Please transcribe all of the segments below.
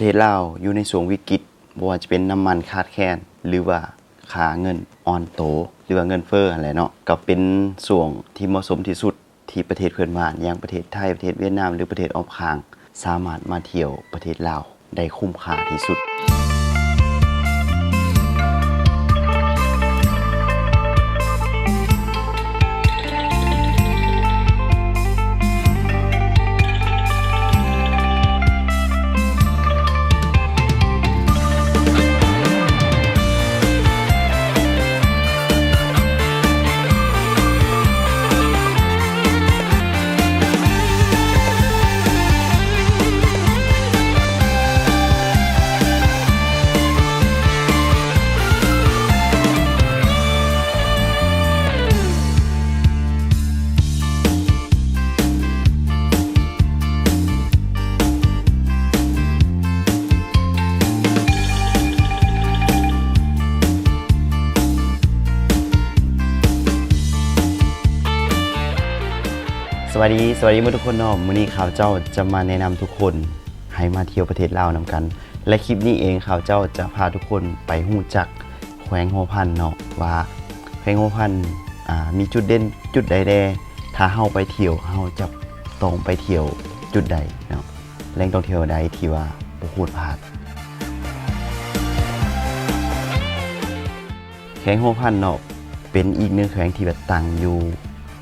ประเทศลาวอยู่ในสวงวิกฤตบ่ว่าจะเป็นน้ำมันขาดแคลนหรือว่าค่าเงินอ่อนโต หรือว่าเงินเฟ้ออะไรเนาะก็เป็นส่วงที่เหมาะสมที่สุดที่ประเทศเพื่อนบ้านอย่างประเทศไทยประเทศเวียดนามหรือประเทศออมข้าง สามารถมาเที่ยวประเทศลาวได้คุ้มค่าที่สุด วัสดี สวัสดีมทุกคนเนาะมื้อนี้ข่าวเจ้าจะมาแนะนำทุกคนให้มาเที่ยวประเทศลาวนำกัน และคลิปนี้เองข่าวเจ้าจะพาทุกคนไปหูจักแขวงโฮพันเนาะว่าแขวงโฮพันอ่ามีจุดเด่นจุดใดแดถ้าเฮาไปเที่ยวเฮาจะต้องไปเที่ยวจุดใดเนาะแหล่งท่องเที่ยวใดที่ว่าบ่ควรพลาดแขวงโฮพันเนาะเป็นอีกหนึ่งแขวงที่แบบตั้งอยู่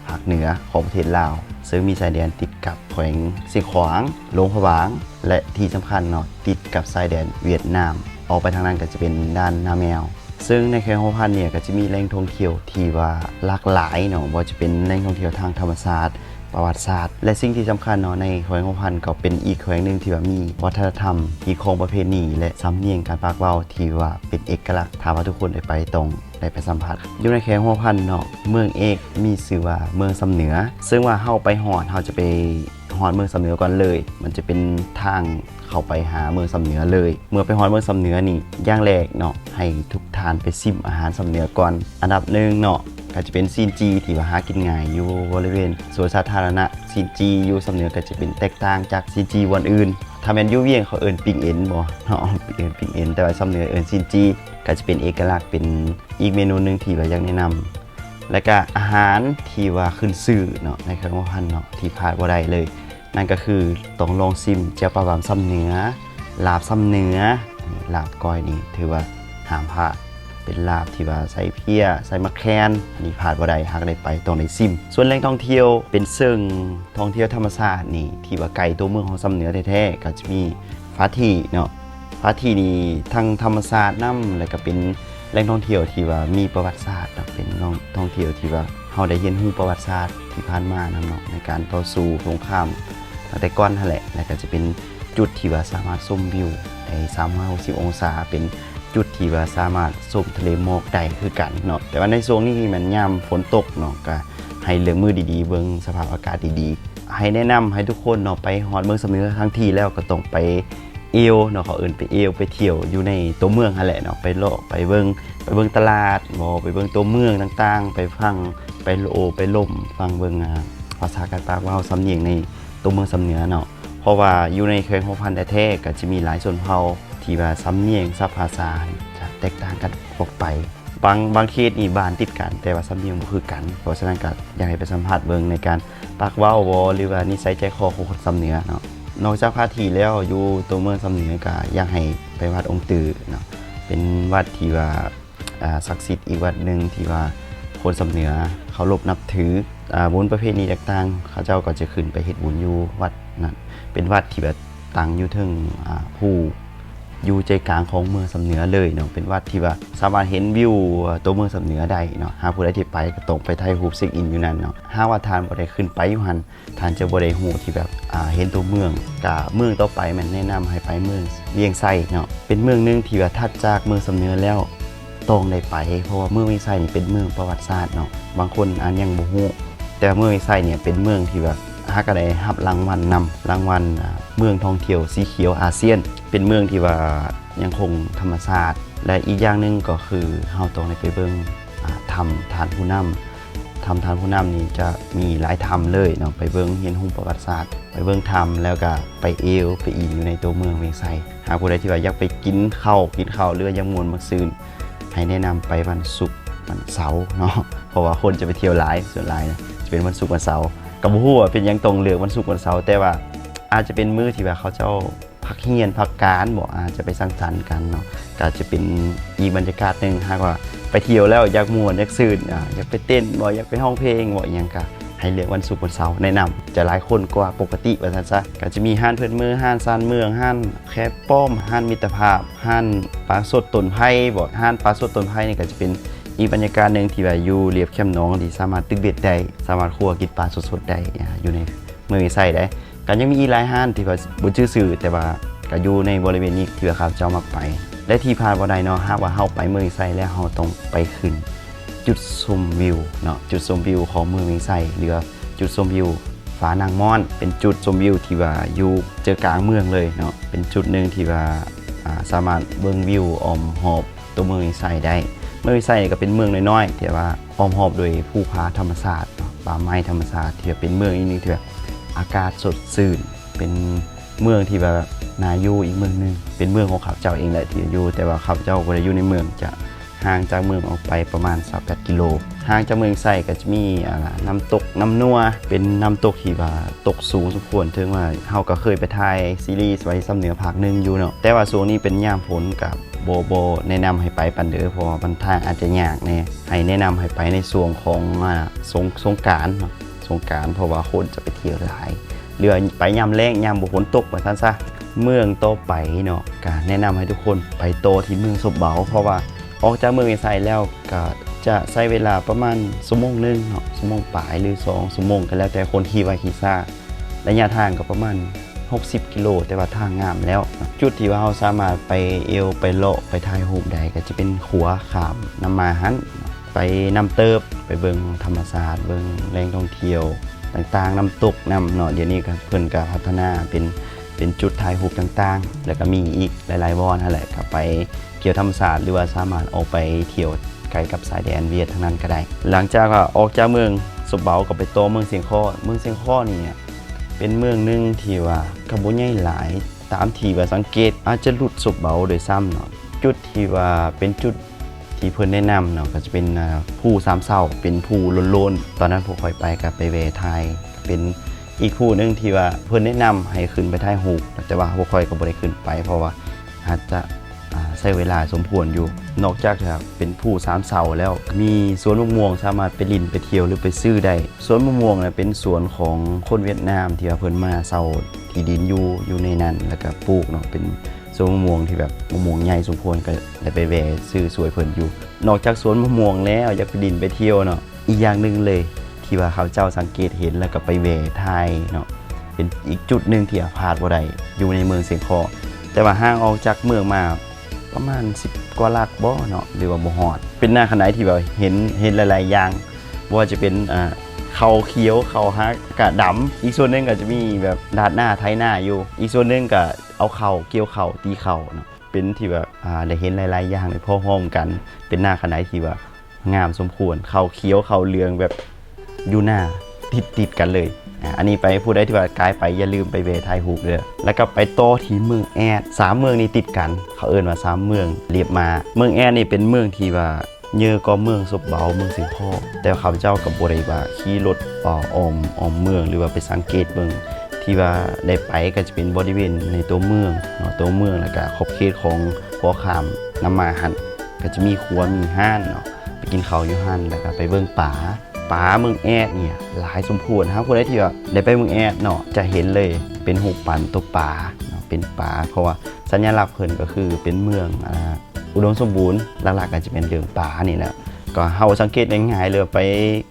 ภาคเหนือของประเทศลาว ซึ่งมีชายแดนติดกับแขวงสียงขวางหลงพวาง และที่สำคัญเนาะติดกับชายแดนเวียดนาม ออกไปทางนั้นก็จะเป็นด้านนาแมว ซึ่งในแขวงโฮพันเนี่ยก็จะมีแหล่งท่องเที่ยวที่ว่าหลากหลายเนาะว่าจะเป็นแหล่งท่องเที่ยวทางธรรมศาสตร์ประวัติศาสตร์ และสิ่งที่สำคัญเนาะในแขวงโฮพันก็เป็นอีกแขวงหนึ่งที่ว่ามีวัฒนธรรมมีของประเพณี และสำเนียงการปากเว้าที่ว่าเป็นเอกลักษณ์ถ้าว่าทุกคนได้ไปตรง ได้ไปสัมผัสอยู่ในแขวงโฮพันเนาะเมืองเอกมีชื่อว่าเมืองสำเหนือ ซึ่งว่าเฮาไปหอดเฮาจะไปหอดเมืองสำเหนือก่อนเลย มันจะเป็นทางเข้าไปหาเมืองสำเหนือเลย เมื่อไปฮอดเมืองสำเหนือนี่อย่างแรกเนาะให้ทุกทานไปซิมอาหารสำเหนือก่อน อันดับหนึ่งเนาะก็จะเป็นซีนจีที่ว่าหากินง่ายอยู่บริเวณสวนสาธารณะซีนจีอยู่สำเหนียงก็จะเป็นแตกต่างจากซีนจีวันอื่น ถ้าแมนยูเวียงเขาเอิ้นปิงเอ็นบ่เนาะเอิ้นปิงเอ็นแต่ว่าสำเนือเอิ้นซินจีก็จะเป็นเอกลักษณ์เป็นอีกเมนูหนึงที่ว่าอยากแนะนำและก็อาหารที่ว่าขึ้นชื่อเนาะในเครื่องพันเนาะที่พลาดบ่ได้เลย นั่นก็คือต้องลองซิมเจียวปลาบามซ้ำเหนือลาบซ้ำเหนือลาบก้อยนี่ถือว่าห้ามพลาด เป็นลาบที่ว่าใส่เพียใส่มะแคนอันนี้ผ่านบ่ได้หากได้ไปต้องได้ซิม ส่วนแหล่งท่องเที่ยวเป็นเชิงท่องเที่ยวธรรมชาตินี่ที่ว่าไกลตัวเมืองของสำเหนือแท้ๆก็จะมีฟ้าที่เนาะฟ้าที่นี่ทั้งธรรมชาตินํแล้วก็เป็นแหล่งท่องเที่ยวที่ว่ามีประวัติศาสตร์เนาะเป็นท่องเที่ยวที่ว่าเฮาได้เรียนรู้ประวัติศาสตร์ที่ผ่านมานํเนาะในการต่อสู้สงครามตั้งแต่ก่อนนั่นแหละแล้วก็จะเป็นจุดที่ว่าสามารถชมวิวได้360องศาเป็น จุดที่ว่าสามารถชมทะเลหมอกได้คือกันเนาะแต่ว่าในช่วงนี้มันยามฝนตกเนาะก็ให้เลืองมือดีๆ เบิ่งสภาพอากาศดีๆ ให้แนะนำให้ทุกคนเนาะไปฮอดเมืองสำเนือทั้งทีแล้วก็ต้องไปเอวเนาะเขาเอิ้นไปเอวไปเที่ยวอยู่ในตัวเมืองหั่นแหละเนาะไปเลาะไปเบิ่งไปเบิ่งตลาดบ่ไปเบิ่งตัวเมืองต่างๆ ไปฟังไปโลไปล่มฟังเบิ่งอ่าภาษาการปากว้าสำเนียงในตัวเมืองสำเหนือเนาะเพราะว่าอยู่ในเคยของพันธุ์แท้ๆก็จะมีหลายชนเผ่า ที่ว่าสำเนียงซับภาษาจะแตกต่างกันออกไป บางบางเขตนี่บ้านติดกัน แต่ว่าสำเนียงบ่คือกัน เพราะฉะนั้นก็อยากให้ไปสัมผัสเบิ่งในการปากเว้าบ่หรือว่านิสัยใจคอของคนสำเหนือเนาะนอกจากพาทีแล้วอยู่ตัวเมืองสำเหนือก็อยากให้ไปวัดองค์ตือเนาะเป็นวัดที่ว่าศักดิ์สิทธิ์อีกวัดหนึ่งที่ว่าคนสำเหนือเขารบนับถือบุญประเพณีต่างๆเขาเจ้าก็จะขึ้นไปเฮ็ดบุญอยู่วัดนั้นเป็นวัดที่แบบตั้งอยู่เทึงอ่าผู้ อยู่ใจกลางของเมืองสำเหนือเลยเนาะเป็นวัดที่ว่าสามารถเห็นวิวตัวเมืองสำเหนือได้เนาะหากผู้ใดที่ไปก็ตรงไปถ่ายรูปเช็คอินอยู่นั่นเนาะหากว่าทานบ่ได้ขึ้นไปอยู่หันทานจะบ่ได้ฮู้ที่แบบอ่าเห็นตัวเมืองกะเมืองต่อไปมันแนะนำให้ไปเมืองเวียงไส้เนาะเป็นเมืองหนึงที่ว่าถัดจากเมืองสำเหนือแล้วตรงได้ไป เพราะว่าเมืองเวียงไส้นี่เป็นเมืองประวัติศาสตร์เนาะบางคนอันยังบ่ฮู้แต่เมืองเวียงไส้เนี่ยเป็นเมืองที่แบบฮักก็ได้รับรางวัลนำรางวัลเมืองท่องเที่ยวสีเขียวอาเซียน เป็นเมืองที่ว่ายังคงธรรมชาติและอีกอย่างหนึงก็คือเฮาต้องได้ไปเบิ่งอ่าถ้ำทานผู้นำททำทานผู้นำนี่จะมีหลายธรรมเลยเนาะไปเบิ่งเฮียนหุ้งประวัติศาสตร์ ไปเบิ่งธรรมแล้วก็ไปเอวไปอีอยู่ในตัวเมืองเวียงไซหากผู้ใดที่ว่าอยากไปกินข้าวกินข้าวเรือยังมวนมักซืนให้แนะนำไปวันศุกร์วันเสาร์เนาะเพราะว่าคนจะไปเที่ยวหลายส่วนหลายนะจะเป็นวันศุกร์วันเสาร์กับผู้ว่าเป็นยังตรงเลือกวันศุกร์วันเสาร์แต่ว่าอาจจะเป็นมื้อที่ว่าเขาเจ้า เฮียนพักการบอกอาจจะไปสังสรรค์กันเนาะก็อาจจะเป็นอีกบรรยากาศหนึ่งหากว่าไปเที่ยวแล้วอยากมวนอยากซื่นอ่าอยากไปเต้นบ่อยากไปห้องเพลงบ่อหยังก็ให้เลือกวันศุกร์วันเสาร์แนะนำจะหลายคนกว่าปกติว่าซั่นซะก็จะมีห้านเพื่อนมือห้านซานเมืองห้านแคบป้อมห้านมิตรภาพห้านปลาสดต้นไผ่บ่ห้านปลาสดต้นไผ่นี่ก็จะเป็นอีกบรรยากาศหนึ่งที่ว่าอยู่เรียบแคมป์หน้องที่สามารถตึกเบ็ดได้สามารถคั่วกินปลาสดๆได้อยู่ในเมืองใส่ได้ก็ยังมีอีหลายห้านที่ว่าบ่ชื่อสื่อแต่ว่า ก็อยู่ในบริเวณนี้ที่ว่าข้าเจ้ามักไป และที่ผ่านบ่ได้เนาะหากว่าเฮาไปเมืองใส่แล้วเฮาต้องไปขึ้น จุดชมวิวเนาะจุดชมวิวของเมืองไส่หรือจุดชมวิวฝานางม่อน เป็นจุดชมวิวที่ว่าอยู่เจอกลางเมืองเลยเนาะเป็นจุดหนึ่งที่ว่าสามารถเบิ่งวิวออมหอบตัวเมืองไส่ได้ เมืองไส่ก็เป็นเมืองน้อยๆที่ว่าอ้อมหอบโดยภูผาธรรมศาสตร์ป่าไม้ธรรมศาสตร์ที่ว่าเป็นเมืองอีกนึงที่ว่าอากาศสดชื่นเป็นเมืองที่ว่า นายูอีกเมืองหนึ่งเป็นเมืองของข้าพเจ้าเองแหละที่อยู่ แต่ว่าข้าพเจ้าบ่ได้อยู่ในเมืองจะห่างจากเมืองออกไปประมาณ28กิโลห่างจากเมืองไส่ก็จะมีอ่าน้ำตกน้ำนัว เป็นน้ำตกที่ว่าตกสูงสมควรถึงว่าเฮาก็เคยไปถ่ายซีรีส์ไว้ซ้ำเหนือภาคหนึงอยู่เนาะแต่ว่าช่วงนี้เป็นยามฝนกับโบโบแนะนำให้ไปปันเด้อเพราะมันทางอาจจะยากแน่ให้แนะนำให้ไปในช่วงของอ่าสงสงกานต์เนาะสงกานต์เพราะว่าคนจะไปเที่ยวหลายเรือไปยามแรงยามบ่ฝนตกว่าซั่นซะ เมืองโตไปเนาะก็แนะนำให้ทุกคนไปโตที่เมืองสบเบา เพราะว่าออกจากเมืองเอไซแล้วก็จะใช้เวลาประมาณชั่วโมงหนึงเนาะชั่วโมงปลายหรือ2ชั่วโมงก็แล้วแต่คนขี่ไวขี่ซ่าระยะทางก็ประมาณ 60 กิโล แต่ว่าทางงามแล้ว จุดที่ว่าเราสามารถไปเอวไปเลาะไปถ่ายรูปได้ก็จะเป็นขัวขามน้ำมาหันไปน้ำเติบไปเบิงธรรมศาสตร์เบิงแหล่งท่องเที่ยวต่างๆน้ำตกน้ำเนาะเดี๋ยวนี้ก็เพิ่นก็พัฒนาเป็น เป็นจุดถ่ายรูปต่างๆ แล้วก็มีอีกหลายๆวอนนั่นแหละก็ไปเที่ยวธรรมศาสตร์หรือว่าสามารถออกไปเที่ยวไกลกับสายแดนเวียดทั้งนั้นก็ได้ หลังจากออกจากเมืองสบเบาก็ไปโตเมืองเสียงข้อเมืองเสียงข้อนี่เป็นเมืองหนึ่งที่ว่ากระบุใหญ่หลายตามที่ว่าสังเกตอาจจะหลุดสบเบาโดยซ้ำเนาะจุดที่ว่าเป็นจุดที่เพื่อนแนะนำเนาะก็จะเป็นผู้สามเศร้าเป็นผู้โลนๆตอนนั้นผมคอยไปกับไปเวไทยเป็น อีกผู้หนึงที่ว่าเพื่อนแนะนำให้ขึ้นไปถ่ายรูปแต่ว่าผมคอยก็บ่ได้ขึ้นไป เพราะว่าอาจจะใช้เวลาสมควรอยู่ นอกจากจะเป็นผู้สามเศร้าแล้ว มีสวนมะม่วงสามารถไปลินไปเที่ยวหรือไปซื้อได้สวนมะม่วงเนี่ยเป็นสวนของคนเวียดนามที่ว่าเพิ่นมาเศร้าที่ดินอยู่อยู่ในนั้นแล้วก็ปลูกเนาะเป็นสวนมะม่วงที่แบบมะม่วงใหญ่สมควรก็ได้ไปแวะซื้อสวยเพิ่นอยู่ นอกจากสวนมะม่วงแล้วอยากไปดินไปเที่ยวเนาะอีกอย่างหนึ่งเลย ที่ว่าเขาเจ้าสังเกตเห็นแล้วก็ไปแวทายเนาะเป็นอีกจุดหนึ่งที่อาพาดบ่ได้อยู่ในเมืองเสียงคอแต่ว่าห่างออกจากเมืองมาประมาณ 10 กว่าลักบ่เนาะหรือว่าบ่ฮอด เป็นหน้าขนาดที่แบบเห็นเห็นหลาย ๆ อย่างว่าจะเป็นอ่าเขาเขียวเขาฮักกะดำอีกส่วนหนึงก็จะมีแบบดาดหน้าไทยหน้าอยู่ อีกส่วนหนึงก็เอาเข่าเกี่ยวเข่าตีเข่าเนาะเป็นที่แบบอ่าได้เห็นหลาย ๆ อย่างในพ่อห้อมกัน เป็นหน้าขนาดที่ว่างามสมควร เขาเขียวเขาเหลืองแบบ อยู่หน้าติดติดกันเลยอันนี้ไปผู้ใดที่ว่ากายไปอย่าลืมไปเวทายฮูปเด้อแล้วก็ไปโตที่เมืองแอดสามเมืองนี้ติดกัน เขาเอิ้นว่าสามเมืองเรียบมา เมืองแอดนี่เป็นเมืองที่ว่าเยอะก็เมืองศพเบาเมืองสิงพ่อแต่ข้าพเจ้ากับบริว่าขี่รถอ่ออมอมเมืองหรือว่าไปสังเกตเมืองที่ว่าได้ไปก็จะเป็นบริเวณในตัวเมืองเนาะตัวเมืองแล้วก็ขอบเขตของหัวขามน้ำมาหันก็จะมีครัวมีห้านเนาะไปกินข้าวอยู่ห้านแล้วก็ไปเบิ่งป่า ป่าเมืองแอดเนี่ยหลายสมควรครับคนใดที่ว่าได้ไปเมืองแอดเนาะจะเห็นเลยเป็นหูปปันตัวป่าเป็นป่าเพราะว่าสัญลักษณ์เพิ่นก็คือเป็นเมืองอุดมสมบูรณ์หลักๆก็จะเป็นเรื่องป่านี่แหละก็เฮาสังเกตง่ายๆเลยไป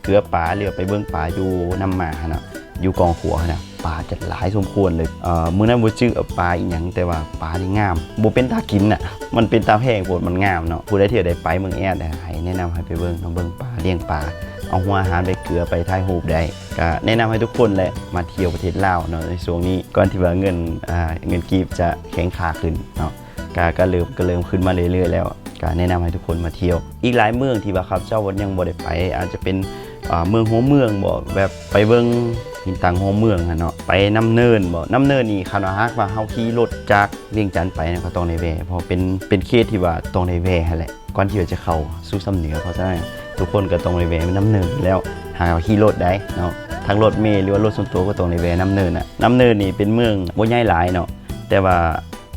เกลือป่าเรือไปเบิ่งป่าอยู่น้ำหมาหั่นน่ะอยู่กองขัวนะป่าจะหลายสมควรเลยเอ่อมื้อนั้นบ่ชื่อป่าอีหยังแต่ว่าป่านี่งามบ่เป็นตากินน่ะ มันเป็นตาแพงโพดมันงามเนาะผู้ใดที่ได้ไปเมืองแอดน่ะให้แนะนำให้ไปเบิ่งเนาะเบิ่งป่าเลี้ยงป่า เอาหัวอาหารไปเกลือไปถ่ายรูปได้ก็แนะนำให้ทุกคนแหละมาเที่ยวประเทศลาวเนาะในช่วงนี้ก่อนที่ว่าเงินอ่าเงินกีบจะแข็งค่าขึ้นเนาะก็ก็เริ่มก็เริ่มขึ้นมาเรื่อยๆ แล้วก็แนะนำให้ทุกคนมาเที่ยว อีกหลายเมืองที่ว่าครับเจ้าวันยังบ่ได้ไป อาจจะเป็นเมืองหัวเมืองบ่แบบไปเบิ่งหินต่างหัวเมืองหั่นเนาะไปน้ำเนินบ่น้ำเนินนี่คานาฮักว่าเฮาขี่รถจากเวียงจันทน์ไปเนี่ยก็ต้องในแวเพราะเป็นเป็นเขตที่ว่าต้องในแวแหละก่อนที่จะเข้าสู่สำเหนือเพราะฉะนั้น ทุกคนก็ต้องในแวน้ำเนินแล้วหากขี่รถได้เนาะทั้งรถเมล์หรือว่ารถส่วนตัวก็ต้องในแวน้ำเนินน่ะน้ำเนินนี่เป็นเมืองบ่ใหญ่หลายเนาะแต่ว่า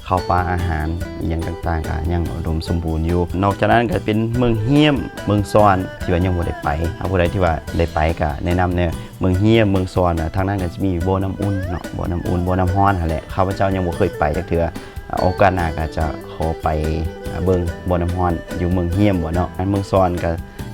ข้าวปลาอาหารอย่างต่างๆก็ยังอุดมสมบูรณ์อยู่ นอกจากนั้นก็เป็นเมืองเฮียม เมืองซอนที่ว่ายังบ่ได้ไปถ้าผู้ใดที่ว่าได้ไปก็แนะนำเนี่ยเมืองเฮียมเมืองซอนน่ะทางนั้นก็จะมีบ่อน้ำอุ่นเนาะบ่อน้ำอุ่นบ่อน้ำร้อนนั่นแหละข้าพเจ้ายังบ่เคยไปจักเทื่อโอกาสหน้าก็จะขอไปเบิ่งบ่อน้ำร้อนอยู่เมืองเฮียมบ่เนาะอันเมืองซอนก็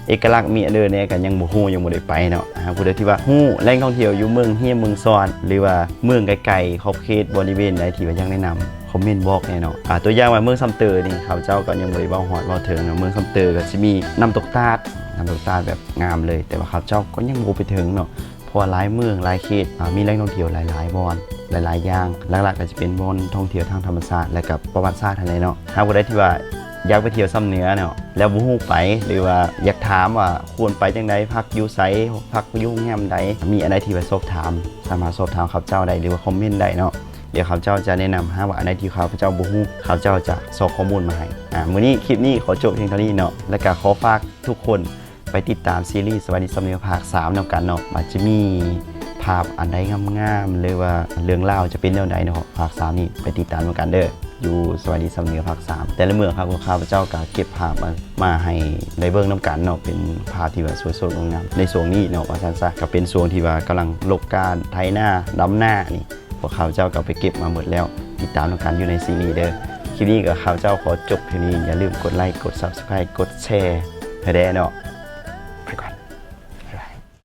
เอกลักษณ์มีอันเดินเนี่ยก็ยังบ่ฮู้ยังบ่ได้ไปเนาะหาผู้ใดที่ว่าฮู้แหล่งท่องเที่ยวอยู่เมืองเฮียเมืองซอน หรือว่าเมืองไกลๆขอบเขตบริเวณใดที่ว่ายังแนะนำคอมเมนต์บอกแน่เนาะอ่าตัวอย่างว่าเมืองซัมเตอร์นี่เขาเจ้าก็ยังบ่ได้เว้าฮอดเว้าถึงเนาะเมืองซัมเตอร์ก็สิมีน้ำตกตาดน้ำตกตาดแบบงามเลย แต่ว่าเขาเจ้าก็ยังบ่ไปถึงเนาะเพราะว่าหลายเมืองหลายเขตอ่ามีแหล่งท่องเที่ยวหลายๆบอนหลายๆอย่างหลักๆก็จะเป็นบอนท่องเที่ยวทางธรรมชาติและกับประวัติศาสตร์อะไรเนาะหากผู้ใดที่ว่า อยากไปเที่ยวซ้ำเหนือเนาะแล้วบ่ฮู้ไปหรือว่าอยากถามว่าควรไปจังไดพักอยู่ไสพักอยู่งแรมใดมีอะไรที่ว่าสอบถาม สามารถสอบถามเขาเจ้าได้หรือว่าคอมเมนต์ได้เนาะเดี๋ยวเขาเจ้าจะแนะนำให้ว่าอันใดที่เขาเจ้าบูฮู้าเจ้าจะสอบข้อมูลมาให้อ่ามื้อนี้คลิปนี้ขอจบเพียงเท่านี้เนาะและก็ขอฝากทุกคนไปติดตามซีรีส์สวัสดีสำเนียงภาค3นำกันเนาะมันจะมีภาพอันใดงามๆหรือว่าเรื่องเล่าจะเป็นแนวใดเนาะภาค3นี่ไปติดตามกันเด้อ อยู่สวัสดีสำเนียภาค3แต่ละเมืองครับข้าพเจ้าก็เก็บภาพมามาให้ได้เบิ่งนํกันเนาะเป็นภาพที่ว่าสวยสดงดงามในช่วงนี้เนาะว่าซั่นซะก็เป็นช่วงที่ว่ากำลังลกการไถหน้าดำหน้านี่พวกเขาพเจ้าก็ไปเก็บมาหมดแล้ว ติดตามแล้วกันอยู่ในซีรีส์เด้อคลิปนี้กับเขาเจ้าขอจบเพียงนี้อย่าลืมกดไลค์กด Subscribe กดแชร์ให้ได้เนาะ